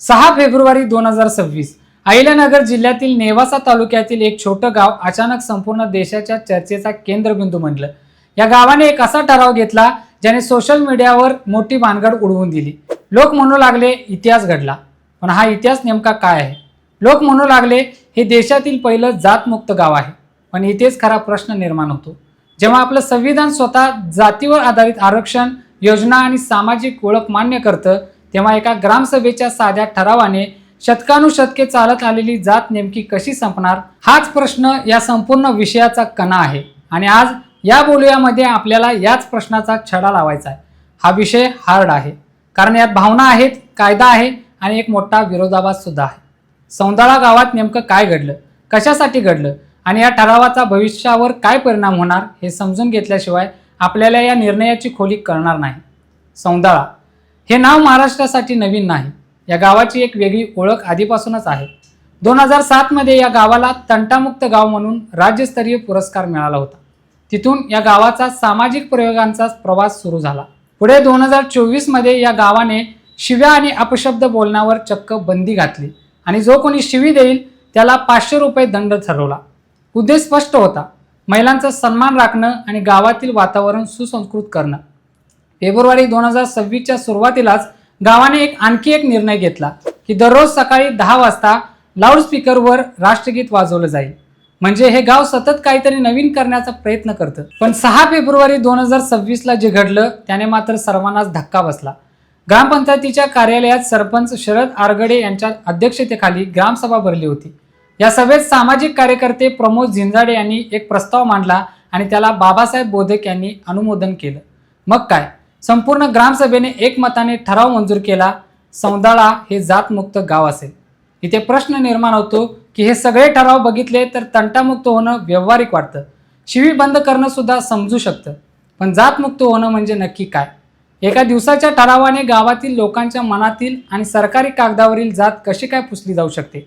सहा फेब्रुवारी दोन हजार सव्वीस. अहिल्यानगर जिल्ह्यातील नेवासा तालुक्यातील एक छोटं गाव अचानक संपूर्ण देशाच्या चर्चेचा केंद्रबिंदू म्हणलं या गावाने एक असा ठराव घेतला ज्याने सोशल मीडियावर मोठी भानगड उडवून दिली. लोक म्हणू लागले इतिहास घडला. पण हा इतिहास नेमका काय आहे? लोक म्हणू लागले हे देशातील पहिलं जातमुक्त गाव आहे. पण इथेच खरा प्रश्न निर्माण होतो. जेव्हा आपलं संविधान स्वतः जातीवर आधारित आरक्षण योजना आणि सामाजिक ओळख मान्य करतं तेव्हा एका ग्रामसभेच्या साध्या ठरावाने शतकानुशतके चालत आलेली जात नेमकी कशी संपणार? हाच प्रश्न या संपूर्ण विषयाचा कणा आहे. आणि आज या बोलूयामध्ये आपल्याला याच प्रश्नाचा छडा लावायचा आहे. हा विषय हार्ड आहे. कारण यात भावना आहेत कायदा आहे आणि एक मोठा विरोधाभास सुद्धा आहे. सौंदाळा गावात नेमकं काय घडलं? कशासाठी घडलं? आणि या ठरावाचा भविष्यावर काय परिणाम होणार? हे समजून घेतल्याशिवाय आपल्याला या निर्णयाची खोली कळणार नाही. सौंदाळा. हे नाव महाराष्ट्रासाठी नवीन नाही. या गावाची एक वेगळी ओळख आधीपासूनच आहे. दोन हजार सातमध्ये या गावाला तंटामुक्त गाव म्हणून राज्यस्तरीय पुरस्कार मिळाला होता. तिथून या गावाचा सामाजिक प्रयोगांचा प्रवास सुरू झाला. पुढे दोन हजार चोवीसमध्ये या गावाने शिव्या आणि अपशब्द बोलण्यावर चक्क बंदी घातली आणि जो कोणी शिवी देईल त्याला पाचशे रुपये दंड ठरवला. उद्देश स्पष्ट होता. महिलांचा सन्मान राखणं आणि गावातील वातावरण सुसंस्कृत करणं. फेब्रुवारी दोन हजार सव्वीसच्या सुरुवातीलाच गावाने एक आणखी एक निर्णय घेतला की दररोज सकाळी दहा वाजता लाऊडस्पीकरवर राष्ट्रगीत वाजवलं जाईल. म्हणजे हे गाव सतत काहीतरी नवीन करण्याचा प्रयत्न करतं. पण सहा फेब्रुवारी दोन हजार सव्वीसला जे घडलं त्याने मात्र सर्वांनाच धक्का बसला. ग्रामपंचायतीच्या कार्यालयात सरपंच शरद आरगडे यांच्या अध्यक्षतेखाली ग्रामसभा भरली होती. या सभेत सामाजिक कार्यकर्ते प्रमोद झिंजाडे यांनी एक प्रस्ताव मांडला आणि त्याला बाबासाहेब बोधक यांनी अनुमोदन केलं. मग काय? संपूर्ण ग्रामसभेने एकमताने ठराव मंजूर केला सौंदाळा हे जातमुक्त गाव असेल. इथे प्रश्न निर्माण होतो की हे सगळे ठराव बघितले तर तंटामुक्त होणं व्यावहारिक वाटतं. शिवी बंद करणं सुद्धा समजू शकतं. पण जातमुक्त होणं म्हणजे नक्की काय? एका दिवसाच्या ठरावाने गावातील लोकांच्या मनातील आणि सरकारी कागदावरील जात कशी काय पुसली जाऊ शकते?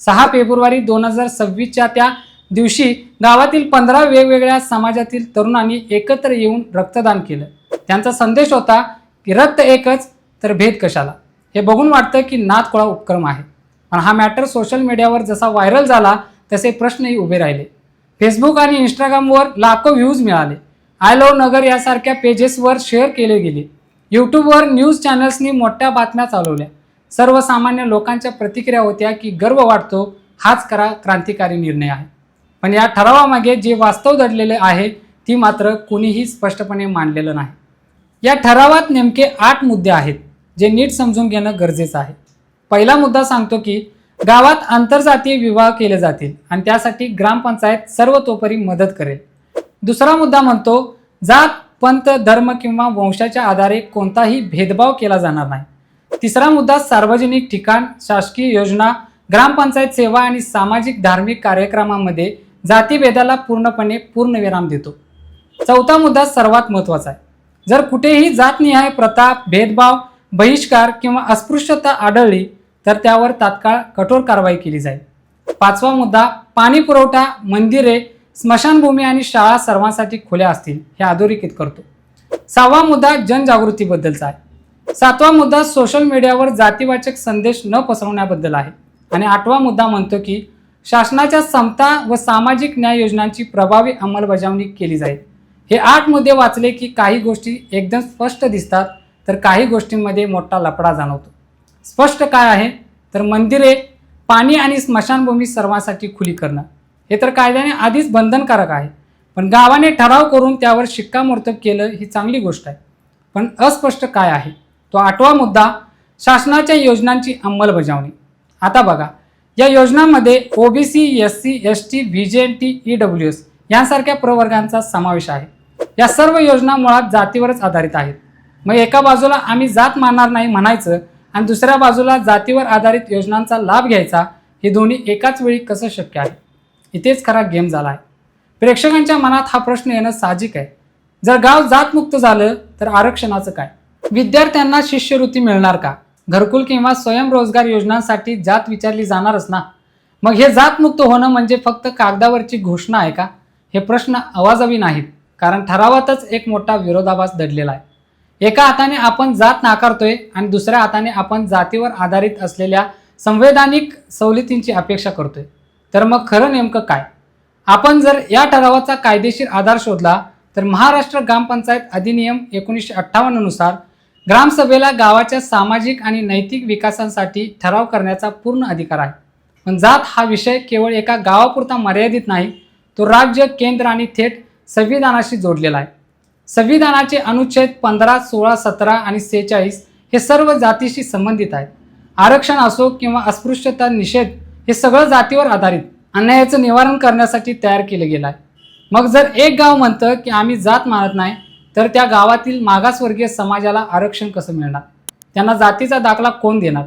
सहा फेब्रुवारी दोन हजार सव्वीसच्या त्या दिवशी गावातील पंधरा वेगवेगळ्या समाजातील तरुणांनी एकत्र येऊन रक्तदान केलं. त्यांचा संदेश होता की रक्त एकच तर भेद कशाला? हे बघून वाटतं की नाथकोळा उपक्रम आहे. पण हा मॅटर सोशल मीडियावर जसा व्हायरल झाला तसे प्रश्नही उभे राहिले. फेसबुक आणि इंस्टाग्रामवर लाखो व्ह्यूज मिळाले. आय लव्ह नगर यासारख्या पेजेसवर शेअर केले गेले. यूट्यूबवर न्यूज चॅनल्सनी मोठ्या बातम्या चालवल्या. सर्वसामान्य लोकांच्या प्रतिक्रिया होत्या की गर्व वाटतो हाच करा क्रांतिकारी निर्णय आहे. पण या ठरावामागे जे वास्तव दडलेले आहे ती मात्र कुणीही स्पष्टपणे मांडलेलं नाही. या ठरावात नेमके आठ मुद्दे आहेत जे नीट समजून घेणं गरजेचं आहे. पहिला मुद्दा सांगतो की गावात आंतरजातीय विवाह केले जातील आणि त्यासाठी ग्रामपंचायत सर्वतोपरी मदत करेल. दुसरा मुद्दा म्हणतो जात पंत धर्म किंवा वंशाच्या आधारे कोणताही भेदभाव केला जाणार नाही. तिसरा मुद्दा सार्वजनिक ठिकाण शासकीय योजना ग्रामपंचायत सेवा आणि सामाजिक धार्मिक कार्यक्रमामध्ये जातीभेदाला पूर्णपणे पूर्णविराम देतो. चौथा मुद्दा सर्वात महत्त्वाचा आहे. जर कुठेही जातनिहाय प्रथा भेदभाव बहिष्कार किंवा अस्पृश्यता आढळली तर त्यावर तात्काळ कठोर कारवाई केली जाईल. पाचवा मुद्दा पाणी पुरवठा मंदिरे स्मशानभूमी आणि शाळा सर्वांसाठी खुल्या असतील हे अधोरेखित करतो. सहावा मुद्दा जनजागृतीबद्दलचा आहे. सातवा मुद्दा सोशल मीडियावर जातीवाचक संदेश न पसरवण्याबद्दल आहे. आणि आठवा मुद्दा म्हणतो की शासनाच्या समता व सामाजिक न्याय योजनांची प्रभावी अंमलबजावणी केली जाईल. हे आठ मुद्दे वाचले की काही गोष्टी एकदम स्पष्ट दिसतात तर काही गोष्टींमध्ये मोठा लपडा जाणवतो. स्पष्ट काय आहे? तर मंदिरे पाणी आणि स्मशानभूमी सर्वांसाठी खुली करणं. हे तर कायद्याने आधीच बंधनकारक आहे पण गावाने ठराव करून त्यावर शिक्कामोर्तब केलं ही चांगली गोष्ट आहे. पण अस्पष्ट काय आहे? तो आठवा मुद्दा शासनाच्या योजनांची अंमलबजावणी. आता बघा या योजनांमध्ये OBC S C S T V J N T E W S यांसारख्या प्रवर्गांचा समावेश आहे. या सर्व योजना मुळात जातीवरच आधारित आहेत. मग एका बाजूला आम्ही जात मानणार नाही म्हणायचं आणि दुसऱ्या बाजूला जातीवर आधारित योजनांचा लाभ घ्यायचा हे दोन्ही एकाच वेळी कसं शक्य आहे? इथेच खरा गेम झाला आहे. प्रेक्षकांच्या मनात हा प्रश्न येणं साहजिक आहे. जर गाव जातमुक्त झालं तर आरक्षणाचं काय? विद्यार्थ्यांना शिष्यवृत्ती मिळणार का? घरकुल किंवा स्वयंरोजगार योजनांसाठी जात विचारली जाणारच ना? मग हे जातमुक्त होणं म्हणजे फक्त कागदावरची घोषणा आहे का? हे प्रश्न आवाजावी नाहीत. कारण ठरावातच एक मोठा विरोधाभास दडलेला आहे. एका हाताने आपण जात नाकारतोय आणि दुसऱ्या हाताने आपण जातीवर आधारित असलेल्या संवैधानिक सवलतींची अपेक्षा करतोय. तर मग खरं नेमकं काय? आपण जर या ठरावाचा कायदेशीर आधार शोधला तर महाराष्ट्र ग्रामपंचायत अधिनियम एकोणीसशे अठ्ठावन्ननुसार ग्रामसभेला गावाच्या सामाजिक आणि नैतिक विकासासाठी ठराव करण्याचा पूर्ण अधिकार आहे. पण जात हा विषय केवळ एका गावापुरता मर्यादित नाही तो राज्य केंद्र आणि थेट संविधानाशी जोडलेला आहे. संविधानाचे अनुच्छेद पंधरा सोळा सतरा आणि सेहेचाळीस हे सर्व जातीशी संबंधित आहेत. आरक्षण असो किंवा अस्पृश्यता निषेध हे सगळं जातीवर आधारित अन्यायाचं निवारण करण्यासाठी तयार केलं गेलं आहे. मग जर एक गाव म्हणतं की आम्ही जात मानत नाही तर त्या गावातील मागासवर्गीय समाजाला आरक्षण कसं मिळणार? त्यांना जातीचा दाखला कोण देणार?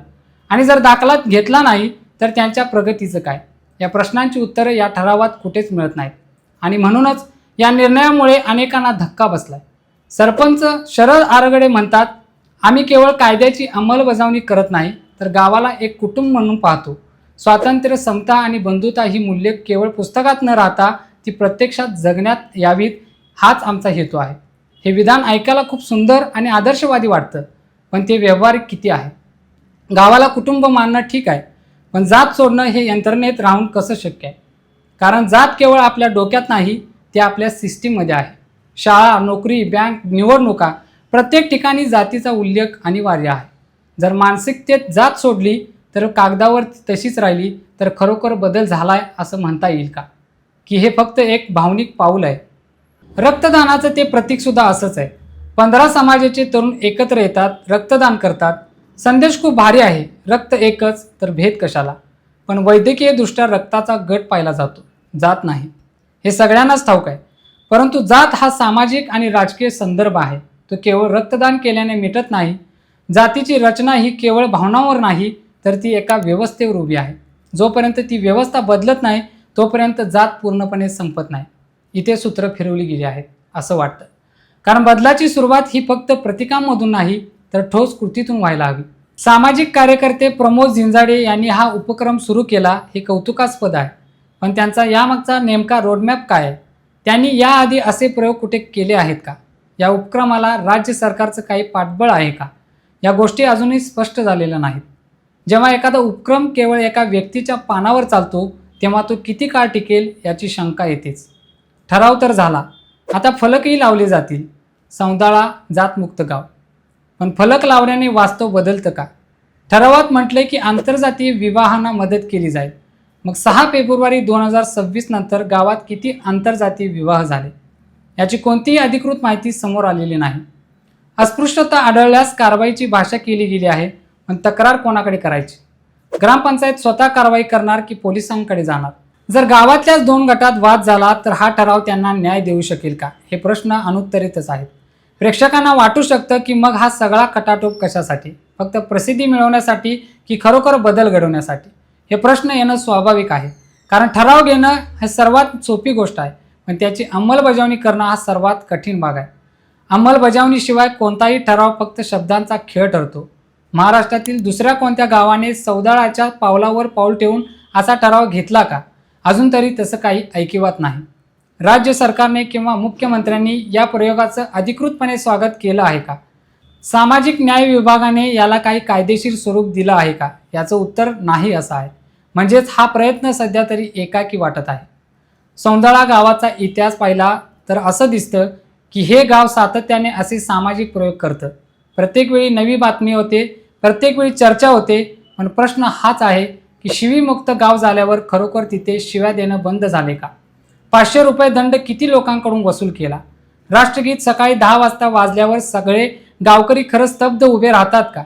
आणि जर दाखला घेतला नाही तर त्यांच्या प्रगतीचं काय? या प्रश्नांची उत्तरं या ठरावात कुठेच मिळत नाहीत. आणि म्हणूनच या निर्णयामुळे अनेकांना धक्का बसलाय. सरपंच शरद आरगडे म्हणतात आम्ही केवळ कायद्याची अंमलबजावणी करत नाही तर गावाला एक कुटुंब म्हणून पाहतो. स्वातंत्र्य समता आणि बंधुता ही मूल्ये केवळ पुस्तकात न राहता ती प्रत्यक्षात जगण्यात यावीत हाच आमचा हेतू आहे. हे विधान ऐकायला खूप सुंदर आणि आदर्शवादी वाटतं पण ते व्यवहारिक किती आहे? गावाला कुटुंब मानणं ठीक आहे पण जात सोडणं हे यंत्रणेत राहून कसं शक्य आहे? कारण जात केवळ आपल्या डोक्यात नाही ते आपल्या सिस्टीममध्ये आहे. शाळा नोकरी बँक निवडणुका प्रत्येक ठिकाणी जातीचा उल्लेख अनिवार्य आहे. जर मानसिकतेत जात सोडली तर कागदावर तशीच राहिली तर खरोखर बदल झाला आहे असं म्हणता येईल का? की हे फक्त एक भावनिक पाऊल आहे. रक्तदानाचं ते प्रतीकसुद्धा असंच आहे. पंधरा समाजाचे तरुण एकत्र येतात रक्तदान करतात. संदेश खूप भारी आहे. रक्त एकच तर भेद कशाला? पण वैद्यकीयदृष्ट्या रक्ताचा गट पाहिला जातो जात नाही. हे सगळ्यांनाच ठाऊक आहे. परंतु जात हा सामाजिक आणि राजकीय संदर्भ आहे. तो केवळ रक्तदान केल्याने मिटत नाही. जातीची रचना ही केवळ भावनांवर नाही तर ती एका व्यवस्थेवर उभी आहे. जोपर्यंत ती व्यवस्था बदलत नाही तोपर्यंत जात पूर्णपणे संपत नाही. इथे सूत्र फिरवली गेली आहेत असं वाटतं. कारण बदलाची सुरुवात ही फक्त प्रतिकांमधून नाही तर ठोस कृतीतून व्हायला हवी. सामाजिक कार्यकर्ते प्रमोद झिंजाडे यांनी हा उपक्रम सुरू केला हे कौतुकास्पद आहे. पण त्यांचा यामागचा नेमका रोडमॅप काय? त्यांनी याआधी असे प्रयोग कुठे केले आहेत का? या उपक्रमाला राज्य सरकारचं काही पाठबळ आहे का? या गोष्टी अजूनही स्पष्ट झालेल्या नाहीत. जेव्हा एखादा उपक्रम केवळ एका व्यक्तीच्या पानावर चालतो तेव्हा तो किती काळ टिकेल याची शंका येतेच. ठराव तर झाला. आता फलकही लावले जातील. सौंदाळा जातमुक्त गाव. पण फलक लावण्याने वास्तव बदलतं का? ठरावात म्हटले की आंतरजातीय विवाहांना मदत केली जाईल. मग सहा फेब्रुवारी दोन हजार सव्वीस नंतर गावात किती आंतरजातीय विवाह झाले? याची कोणतीही अधिकृत माहिती समोर आलेली नाही. अस्पृश्यता आढळल्यास कारवाईची भाषा केली गेली आहे पण तक्रार कोणाकडे करायची? ग्रामपंचायत स्वतः कारवाई करणार की पोलिसांकडे जाणार? जर गावातल्याच दोन गटात वाद झाला तर हा ठराव त्यांना न्याय देऊ शकेल का? हे प्रश्न अनुत्तरितच आहेत. प्रेक्षकांना वाटू शकतं की मग हा सगळा कटाटोप कशासाठी? फक्त प्रसिद्धी मिळवण्यासाठी की खरोखर बदल घडवण्यासाठी? हे प्रश्न येणं स्वाभाविक आहे. कारण ठराव घेणं हे सर्वात सोपी गोष्ट आहे. पण त्याची अंमलबजावणी करणं हा सर्वात कठीण भाग आहे. अंमलबजावणीशिवाय कोणताही ठराव फक्त शब्दांचा खेळ ठरतो. महाराष्ट्रातील दुसऱ्या कोणत्या गावाने सौदाळाच्या पावलावर पाऊल ठेवून असा ठराव घेतला का? अजून तरी तसं काही ऐकिवात नाही. राज्य सरकारने किंवा मुख्यमंत्र्यांनी या प्रयोगाचं अधिकृतपणे स्वागत केलं आहे का? सामाजिक न्याय विभागाने याला काही कायदेशीर स्वरूप दिलं आहे का? याचं उत्तर नाही असं आहे. म्हणजेच हा प्रयत्न सध्या तरी एकाकी वाटत आहे. सौंदळा गावाचा इतिहास पाहिला तर असं दिसतं की हे गाव सातत्याने असे सामाजिक प्रयोग करतं. प्रत्येक वेळी नवी बातमी होते प्रत्येक वेळी चर्चा होते पण प्रश्न हाच आहे की शिवीमुक्त गाव झाल्यावर खरोखर तिथे शिव्या देणं बंद झाले का? पाचशे रुपये दंड किती लोकांकडून वसूल केला? राष्ट्रगीत सकाळी दहा वाजता वाजल्यावर सगळे गावकरी खरं स्तब्ध उभे राहतात का?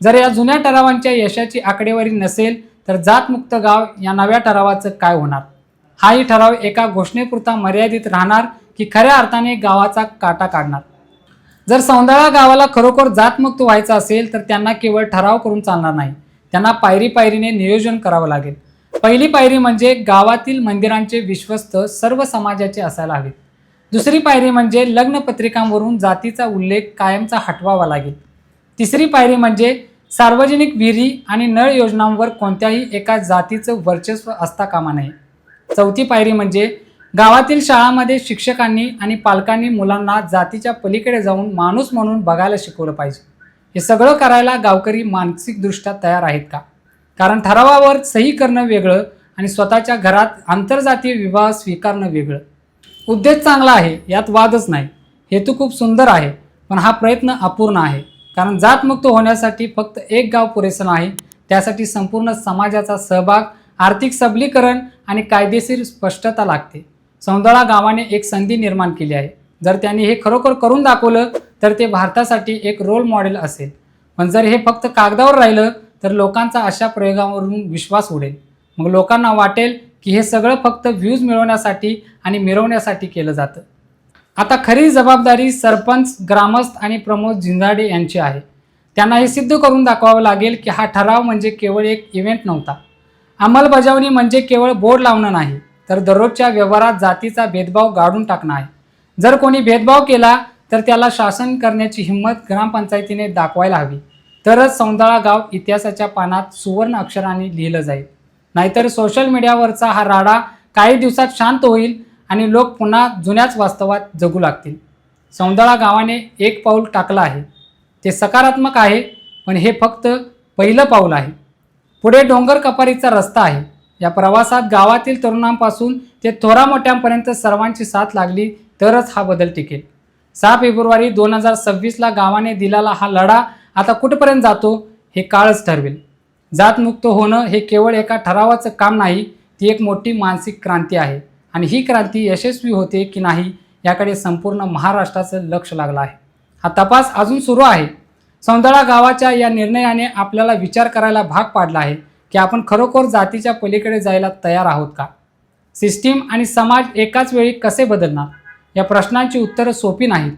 जर या जुन्या ठरावांच्या यशाची आकडेवारी नसेल तर जातमुक्त गाव या नव्या ठरावाचं काय होणार? हाही ठराव एका घोषणेपुरता मर्यादित राहणार की खऱ्या अर्थाने गावाचा काटा काढणार? जर सौंदळा गावाला खरोखर जातमुक्त व्हायचं असेल तर त्यांना केवळ ठराव करून चालणार नाही. त्यांना पायरी पायरीने नियोजन करावं लागेल. पहिली पायरी म्हणजे गावातील मंदिरांचे विश्वस्त सर्व समाजाचे असायला हवेत दुसरी पायरी म्हणजे लग्नपत्रिकांवरून जातीचा उल्लेख कायमचा हटवावा लागेल. तिसरी पायरी म्हणजे सार्वजनिक विहिरी आणि नळ योजनांवर कोणत्याही एका जातीचं वर्चस्व असता कामा नये. चौथी पायरी म्हणजे गावातील शाळांमध्ये शिक्षकांनी आणि पालकांनी मुलांना जातीच्या पलीकडे जाऊन माणूस म्हणून बघायला शिकवलं पाहिजे. हे सगळं करायला गावकरी मानसिकदृष्ट्या तयार आहेत का? कारण ठरावावर सही करणं वेगळं आणि स्वतःच्या घरात आंतरजातीय विवाह स्वीकारणं वेगळं. उद्देश चांगला आहे यात वादच नाही. हेतू खूप सुंदर आहे पण हा प्रयत्न अपूर्ण आहे. कारण जातमुक्त होण्यासाठी फक्त एक गाव पुरेसं नाही त्यासाठी संपूर्ण समाजाचा सहभाग आर्थिक सबलीकरण आणि कायदेशीर स्पष्टता लागते. सौंदळा गावाने एक संधी निर्माण केली आहे. जर त्यांनी हे खरोखर करून दाखवलं तर ते भारतासाठी एक रोल मॉडेल असेल. पण जर हे फक्त कागदावर राहिलं तर लोकांचा अशा प्रयोगावरून विश्वास उडेल. मग लोकांना वाटेल की हे सगळं फक्त व्ह्यूज मिळवण्यासाठी आणि मिरवण्यासाठी केलं जातं. आता खरी जबाबदारी सरपंच ग्रामस्थ आणि प्रमोद झिंजाडे यांची आहे. त्यांना हे सिद्ध करून दाखवावं लागेल की हा ठराव म्हणजे केवळ एक इव्हेंट नव्हता. अंमलबजावणी म्हणजे केवळ बोर्ड लावणं नाही तर दररोजच्या व्यवहारात जातीचा भेदभाव गाडून टाकणं आहे. जर कोणी भेदभाव केला तर त्याला शासन करण्याची हिंमत ग्रामपंचायतीने दाखवायला हवी. तरच सौंदळा गाव इतिहासाच्या पानात सुवर्ण अक्षराने लिहिलं जाईल. नाहीतर सोशल मीडियावरचा हा राडा काही दिवसात शांत होईल आणि लोक पुन्हा जुन्याच वास्तवात जगू लागतील. सौंदळा गावाने एक पाऊल टाकलं आहे. ते सकारात्मक आहे पण हे फक्त पहिलं पाऊल आहे. पुढे डोंगर कपारीचा रस्ता आहे. या प्रवासात गावातील तरुणांपासून ते थोरा मोठ्यांपर्यंत सर्वांची साथ लागली तरच हा बदल टिकेल. सहा फेब्रुवारी दोन हजार सव्वीसला गावाने दिलेला हा लढा आता कुठपर्यंत जातो हे काळच ठरवेल. जातमुक्त होणं हे केवळ एका ठरावाचं काम नाही ती एक मोठी मानसिक क्रांती आहे. आणि ही क्रांती यशस्वी होते की नाही याकडे संपूर्ण महाराष्ट्राचं लक्ष लागलं आहे. हा तपास अजून सुरू आहे. सौंदळा गावाच्या या निर्णयाने आपल्याला विचार करायला भाग पाडला आहे की आपण खरोखर जातीच्या पलीकडे जायला तयार आहोत का? सिस्टीम आणि समाज एकाच वेळी कसे बदलणार? या प्रश्नांची उत्तरं सोपी नाहीत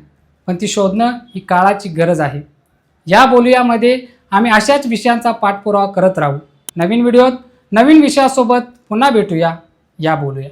पण ती शोधणं ही काळाची गरज आहे. या बोलूयामध्ये आम्ही अशाच विषयांचा पाठपुरावा करत राहू. नवीन व्हिडिओत नवीन विषयासोबत पुन्हा भेटूया. या बोलूया.